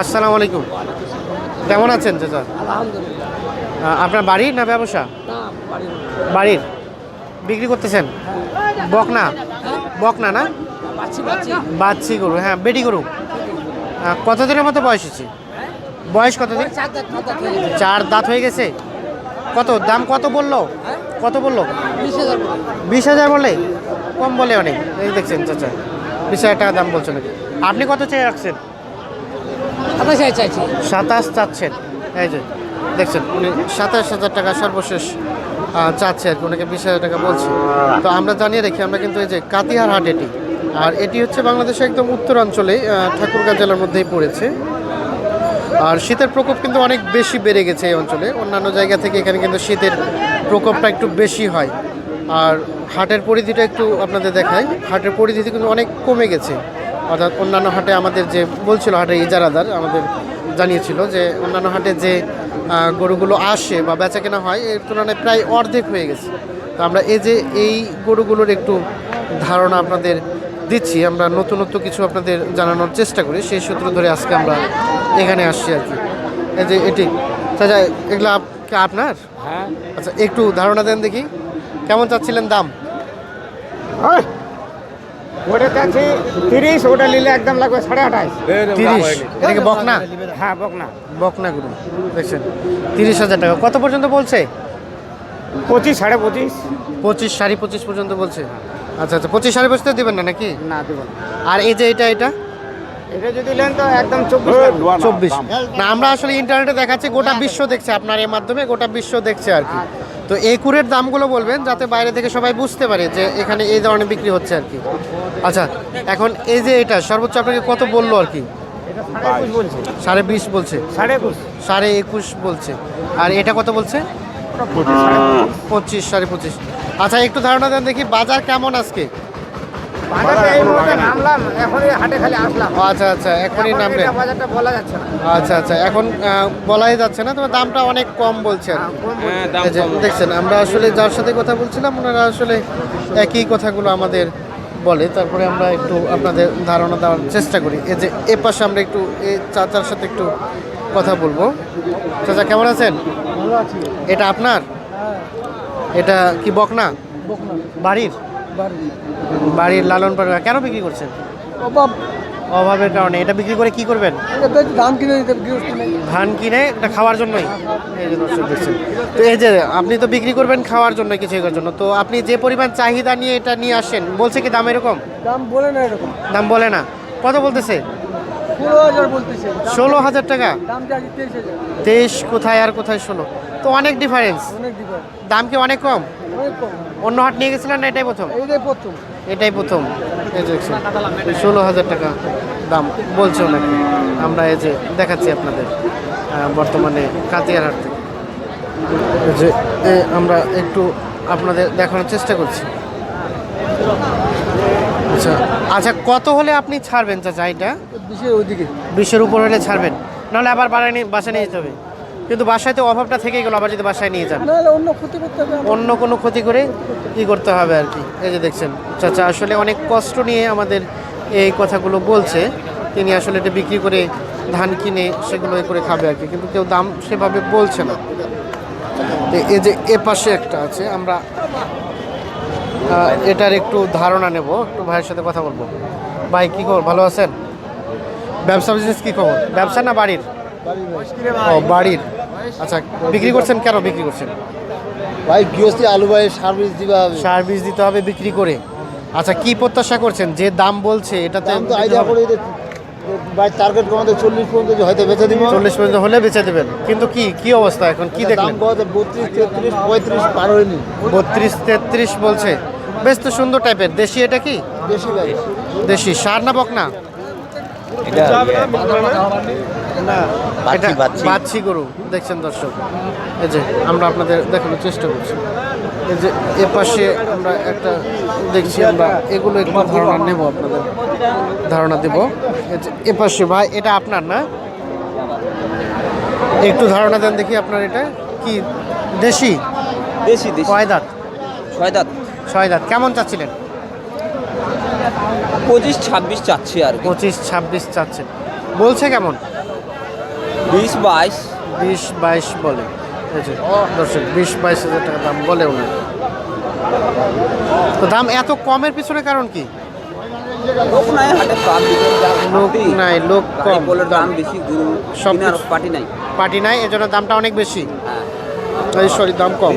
আসসালামু আলাইকুম। কেমন আছেন চাচা? আলহামদুলিল্লাহ। আপনার বাড়ি না ব্যবসা? বাড়ির? বিক্রি করতেছেন? বকনা বকনা না বাচ্চি গরু হ্যাঁ বেটি গরু। আহ, কত দিনের মতো বয়স হচ্ছে বয়স কত দিন চার দাঁত হয়ে গেছে। কত? দাম কত বলল? কত বলল? বিশ হাজার করে। বিশ হাজার বলে? কম বলে অনেক। এই দেখছেন চাচা বিশ হাজার টাকা দাম বলছেন আপনি কত চেয়ে রাখছেন? সাতাশ সাতাশ চাচ্ছেন। এই যে, দেখছেন, উনি সাতাশ হাজার টাকা সর্বশেষ চাচ্ছে আর কি ওনাকে বিশ হাজার টাকা বলছে। তো আমরা জানিয়ে রাখি, আমরা কিন্তু এই যে কাতিহার হাট এটি, আর এটি হচ্ছে বাংলাদেশের একদম উত্তরাঞ্চলে ঠাকুরগাঁ জেলার মধ্যেই পড়েছে। আর শীতের প্রকোপ কিন্তু অনেক বেশি বেড়ে গেছে এই অঞ্চলে। অন্যান্য জায়গা থেকে এখানে কিন্তু শীতের প্রকোপটা একটু বেশি হয়। আর হাটের পরিধিটা একটু আপনাদের দেখায় হাটের পরিধি কিন্তু অনেক কমে গেছে। অর্থাৎ অন্যান্য হাটে আমাদের যে বলছিল হাটের ইজারাদার আমাদের জানিয়েছিল যে অন্যান্য হাটে যে গরুগুলো আসে বা বেচা কেনা হয় এর তুলনায় প্রায় অর্ধেক হয়ে গেছে। তো আমরা এই যে এই গরুগুলোর একটু ধারণা আপনাদের দিচ্ছি আমরা নতুনত্ব কিছু আপনাদের জানানোর চেষ্টা করি সেই সূত্র ধরে আজকে আমরা এখানে আসছি আর কি। এই যে এটি চাচা এগুলো আপনার? হ্যাঁ। আচ্ছা একটু ধারণা দেন দেখি কেমন চাচ্ছিলেন দাম? ওটা আছে তিরিশ ওটা নিলে একদম লাগবে সাড়ে আঠাশ। তিরিশ? এটাকে বকনা? হ্যাঁ বকনা। বকনা গুরু। দেখছেন। তিরিশ হাজার টাকা। কত পর্যন্ত বলছে? পঁচিশ সাড়ে পঁচিশ। পঁচিশ সাড়ে পঁচিশ পর্যন্ত বলছে। আচ্ছা আচ্ছা পঁচিশ সাড়ে পঁচিশ দেবেন না নাকি? না দেবো আর এই যে এটা এটা? এটা যদি নেন তো একদম চব্বিশ চব্বিশ। না আমরা আসলে ইন্টারনেটে দেখাচ্ছি গোটা বিশ্ব দেখছে আপনার এর মাধ্যমে গোটা বিশ্ব দেখছে আর কি। তো এই কুরের দামগুলো বলবেন যাতে বাইরে থেকে সবাই বুঝতে পারে যে এখানে এই ধরনের বিক্রি হচ্ছে আর কি। আচ্ছা এখন এই যে এটা সর্বোচ্চ আপনাকে কত বলল আর কি? সাড়ে বলছে। সাড়ে বিশ বলছে। সাড়ে একুশ। বলছে। আর এটা কত বলছে। পঁচিশ সাড়ে পঁচিশ। আচ্ছা একটু ধারণা দেন দেখি বাজার কেমন আজকে? আচ্ছা আচ্ছা এখনই আচ্ছা আচ্ছা এখন বলাই যাচ্ছে না তবে দামটা অনেক কম হ্যাঁ, কোন বলছে? এই যে দেখছেন আমরা আসলে যার সাথে কথা বলছিলাম ওনারা আসলে একই কথাগুলো আমাদের বলে। তারপরে আমরা একটু আপনাদের ধারণা দেওয়ার চেষ্টা করি। এই যে এ পাশে আমরা একটু এই চাচার সাথে একটু কথা বলব। চাচা কেমন আছেন? এটা আপনার? হ্যাঁ। এটা কি বকনা? বকনা। বাড়ির? বাড়ি বাড়ির লালন পালন কেন বিক্রি করছেন? অভাব। অভাবের কারণে। এটা বিক্রি করে কি করবেন? দাম কিনে ধান কিনে এটা খাওয়ার জন্যই। তো এই যে আপনি তো বিক্রি করবেন খাওয়ার জন্য কিছু করার জন্য। তো আপনি যে পরিমাণ চাহিদা নিয়ে এটা নিয়ে আসেন বলছে কি দাম এরকম? দাম বলে না এরকম। দাম বলে না। কত বলতেছে? ষোলো হাজার বলতেছে। ষোলো হাজার টাকা? তেইশ কোথায় আর কোথায় ষোলো? তো অনেক ডিফারেন্স দাম কি অনেক কম? অন্য হাট নিয়ে গেছিলেন না এটাই প্রথম? এইটাই প্রথম। এটাই প্রথম। এই যে ষোলো হাজার টাকা দাম বলছে ওনাকে। আমরা এই যে দেখাচ্ছি আপনাদের বর্তমানে কাতিয়ার হাট থেকে। যে আমরা একটু আপনাদের দেখানোর চেষ্টা করছি। আচ্ছা আচ্ছা কত হলে আপনি ছাড়বেন চাচা এটা? বিশের ওইদিকে। বিশের উপর হলে ছাড়বেন। নাহলে আবার বাড়ায় নিয়ে বাসায় নিয়ে যেতে হবে। কিন্তু বাসায় তো অভাবটা থেকেই গেলো আবার যদি বাসায় নিয়ে যান। অন্য ক্ষতি করতে হবে অন্য কোনো ক্ষতি করে ই করতে হবে আর কি? এই যে দেখছেন চাচা আসলে অনেক কষ্ট নিয়ে আমাদের এই কথাগুলো বলছে। তিনি আসলে এটা বিক্রি করে ধান কিনে সেগুলো করে খাবে আর কি কিন্তু কেউ দাম সেভাবে বলছে না। এই যে এ পাশে একটা আছে আমরা এটার একটু ধারণা নেব একটু ভাইয়ের সাথে কথা বলব। ভাই কী খবর? ভালো আছেন? ব্যবসা বিজনেস কী খবর? ব্যবসা না বাড়ির? ও বাড়ির। আচ্ছা বিক্রি করছেন কেন বিক্রি করছেন? ভাই গৃহস্থী আলু ভাই সার্ভিস দিবা হবে। সার বীজ দিতে হবে বিক্রি করে। আচ্ছা কি প্রত্যাশা করছেন? যে দাম বলছে এটাতে তো আইডিয়া করে ভাই টার্গেট কমাতে চল্লিশ পর্যন্ত হয়তো বেচে দিব। চল্লিশ পর্যন্ত হলে বেচে দেবেন। কিন্তু কি কি অবস্থা এখন? কি দেখলেন? বত্রিশ তেত্রিশ পঁয়ত্রিশ পার হয়নি। বত্রিশ তেত্রিশ বলছে। বেশ তো সুন্দর টাইপের দেশি এটা কি? ভাই। দেশি। সার না বকনা? এটা বাচ্চি গরু দেখছেন দর্শক? এই যে আমরা আপনাদের দেখানোর চেষ্টা করছি। এই যে এ পাশে আমরা একটা দেখছি আমরা এগুলো একটু ধারণা নেব আপনাদের। ধারণা দেব। এ পাশে ভাই এটা আপনার না? একটু ধারণা দেন দেখি আপনার এটা। কি দেশি? দেশি কয় দাঁত? ছয় দাঁত। ছয় দাঁত। কেমন চাচ্ছিলেন? পঁচিশ ছাব্বিশ চাচ্ছি আর পঁচিশ ছাব্বিশ চাচ্ছেন। বলছে কেমন? বিশ বাইশ। বিশ বাইশ বলে। দর্শক বিশ বাইশ হাজার টাকা দাম বলে উনি। তো দাম এত কমের পিছনে কারণ কি? লোক নাই হাটে লোক নাই লোক কম। বলে দাম বেশি গরু সব পার্টি নাই। পার্টি নাই এজন্য দামটা অনেক বেশি। হ্যাঁ। সরি দাম কম।